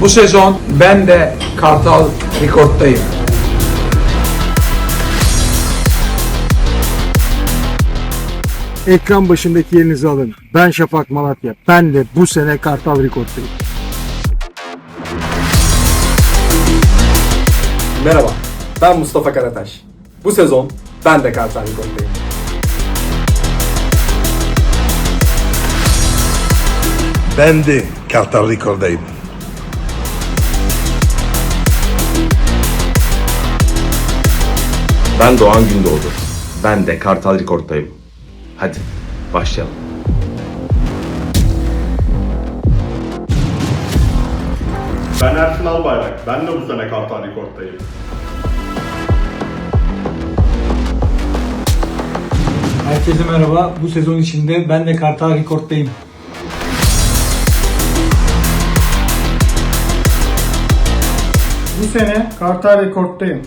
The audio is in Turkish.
Bu sezon ben de Kartal Rekord'dayım. Ekran başındaki yerinizi alın. Ben Şafak Malatya. Ben de bu sene Kartal Rekord'dayım. Merhaba, ben Mustafa Karataş. Bu sezon ben de Kartal Rekor'dayım. Ben de Kartal Rekor'dayım. Ben Doğan Gündoğdu. Ben de Kartal Rekord'dayım. Hadi başlayalım. Ben Ersin Albayrak. Ben de bu sene Kartal Rekort'tayım. Herkese merhaba. Bu sezon içinde ben de Kartal Rekord'dayım. Bu sene Kartal Rekort'tayım.